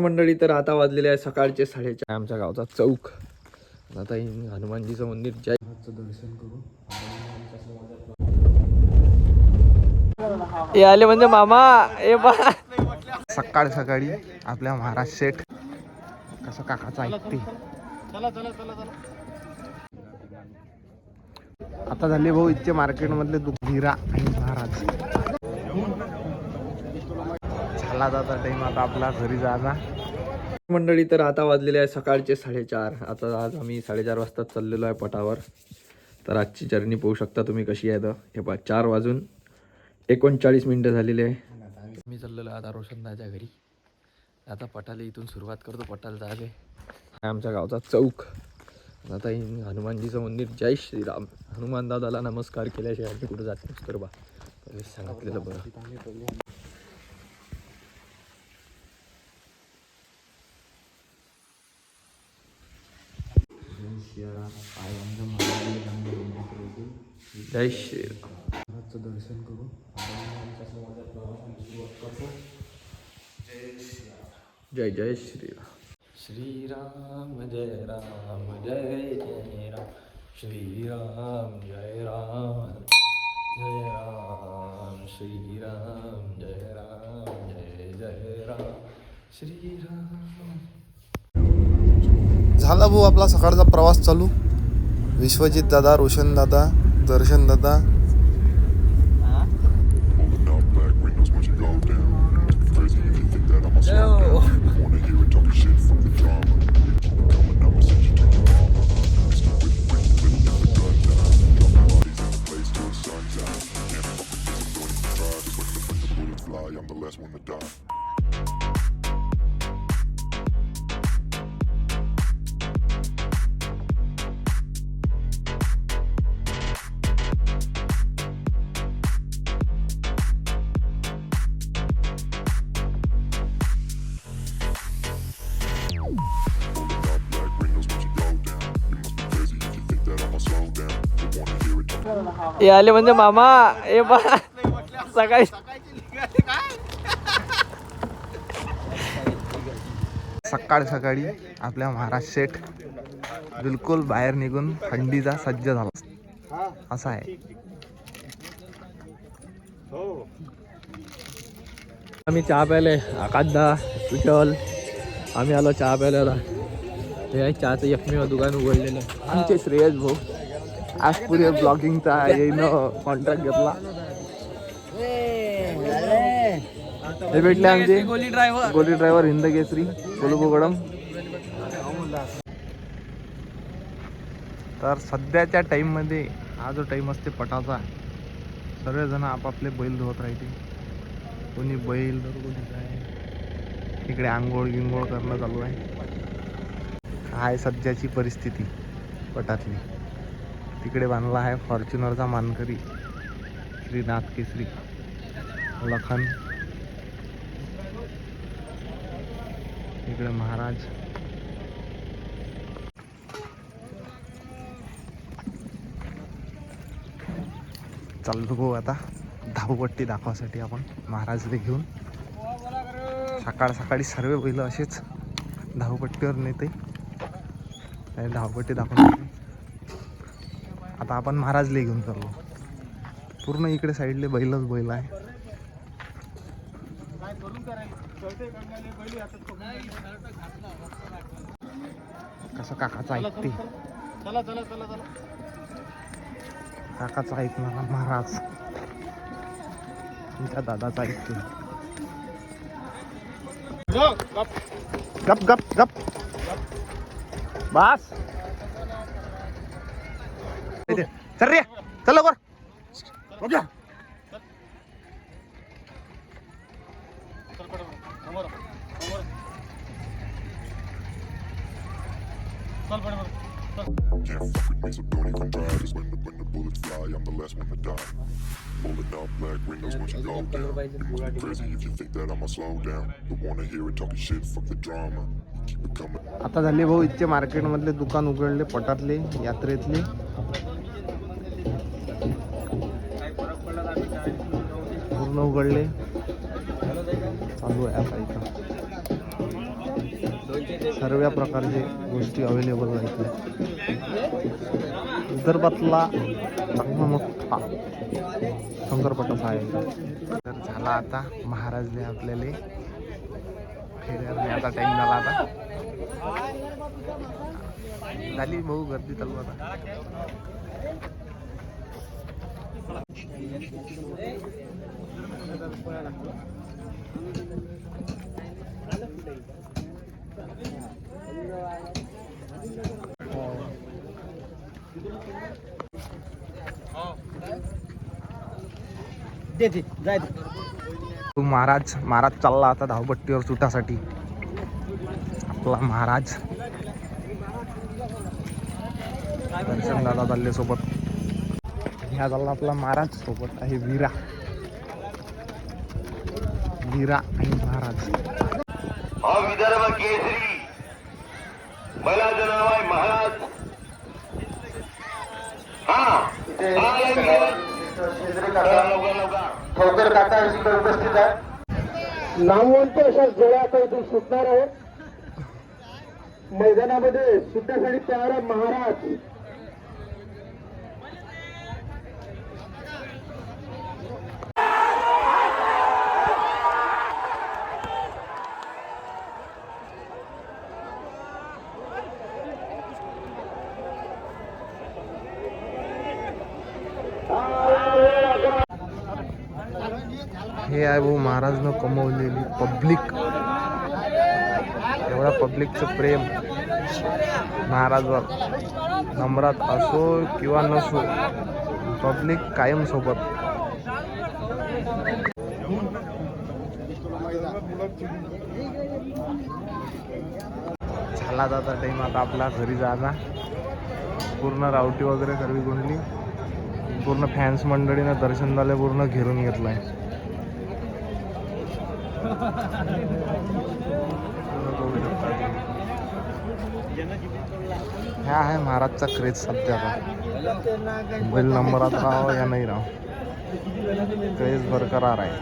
मंडळी तर आता वाजलेले आहे सकाळचे साडेचार. आमच्या गावचा चौक. आता हनुमानजीचं मंदिर जय. दर्शन करू हे आले म्हणजे मामा. ए बा. सकाळ सकाळी आपल्या महाराज शेठ. कसं काकाचं ऐकते. आता झाले भाऊ इतके मार्केटमधले मधले आणि महाराज. झाला जाता टाइम आता आपला घरी जायचा. मंडळी तर आता वाजलेले आहे सकाळचे साडेचार. आता आज आम्ही साडेचार वाजता चाललेलो आहे पटावर. तर आजची जर्नी पाहू शकता तुम्ही कशी आहे तर. हे पहा चार वाजून एकोणचाळीस मिनटं झालेले आहे. मी चाललेलो आहे आता रोशनदाच्या घरी. आता पटाला इथून सुरुवात करतो पटाला जायचे. हा आमच्या गावचा चौक. आता हनुमानजीचं मंदिर. जय श्रीराम. हनुमान दादाला नमस्कार केल्याशिवाय आम्ही कुठं जात नसतो बा सांगितलेलं बरं. जय श्रीराम दर्शन करू. जय जय श्रीराम श्रीराम जय राम जय जय राम. श्रीराम जय राम जय राम. श्रीराम जय राम जय जय राम. श्रीराम झाला भाऊ आपला सकाळचा प्रवास चालू विश्वजित दादा रोशन दादा दर्शन दादा I'm the last one to die. हे आले म्हणजे मामा. ए बा. सकाळी सकाळ सकाळी आपल्या महाराज शेठ बिलकुल बाहेर निघून थंडीचा सज्ज झाला. असा आहे. आम्ही चहा प्यायले. आकाशदा विठ्ठल आम्ही आलो चहा प्यायला. हे चहाचं एकमेव दुकान उघडलेलं. आमचे श्रेयस भाऊ. आज पुरे ब्लॉगिंगचा येईनं कॉन्ट्रॅक्ट घेतला हे भेटले आमचे गोली ड्रायव्हर गोली ड्रायव्हर हिंद केसरी कोलुबोगडम तर सध्याच्या टाईममध्ये हा जो टाईम असते पटाचा सर्वजण आपापले बैल धुवत राहते. कोणी बैल तर कोणी काय. इकडे आंघोळ गिंघोळ करणं चालू आहे. काय सध्याची परिस्थिती पटातली. तिकडे बांधला आहे फॉर्च्युनरचा मानकरी श्रीनाथ केसरी लखन. इकडे महाराज. चाललो भाऊ आता धावपट्टी दाखवासाठी आपण महाराजले घेऊन. सकाळ सकाळी सर्व बैल असेच धावपट्टीवर नेते. आणि धावपट्टी दाखवून आता आपण महाराजले घेऊन चाललो. पूर्ण इकडे साईडले बैलच बैल आहे. कसं काकाचं ऐकते. काकाचं ऐकणार महाराज. तुमच्या दादाचं ऐकते. गप गप गप. बस. चल रे चल लवकर Can't fuck with me, so don't even try. Just when the, when the bullets fly, I'm the last one to die. Pulling up black windows once you go down. You must be crazy if you think that I'ma slow down. Don't wanna hear it talking shit, fuck the drama. Keep it coming. आता झाले भाऊ इतके मार्केटमधले दुकान उघडले पटातले यात्रेतले उघडले. चालू आहे आता इथं सर्व प्रकारचे गोष्टी अवेलेबल आहेत विदर्भातला चांगला मोठा शंकरपटाचा आहे तर झाला आता महाराजने आपल्याला फिरायला. आता टाइम झाला आता. झाली भाऊ गर्दी चालू आता. तो महाराज महाराज चालला आता धावपट्टीवर सुटासाठी. आपला महाराज. दर्शन दादा चालले सोबत ह्या चालला आपला महाराज सोबत आहे वीरा. वीरा आणि महाराज. हा विदर्भ केसरी. बैलाचं नाव आहे महाराज. हा ठोकर काका इकडे उपस्थित आहे. नामवंत अशा जोड्या इथून सुटणार आहे मैदानामध्ये सुटण्यासाठी तयार आहे महाराज. हे आहे भाऊ महाराजनं कमवलेली पब्लिक एवढा पब्लिकचं प्रेम महाराजवर. नम्रात असो किंवा नसो पब्लिक कायम सोबत झाला जाता टाईम आता आपला घरी जायचा पूर्ण रावटी वगैरे सर्व गुंडली. पूर्ण फॅन्स मंडळीनं दर्शन झालं पूर्ण घेरून आहे ह्या आहे महाराजचा क्रेज सध्याचा बैल नंबरात राहो या नाही राहो क्रेज बरकरार आहे.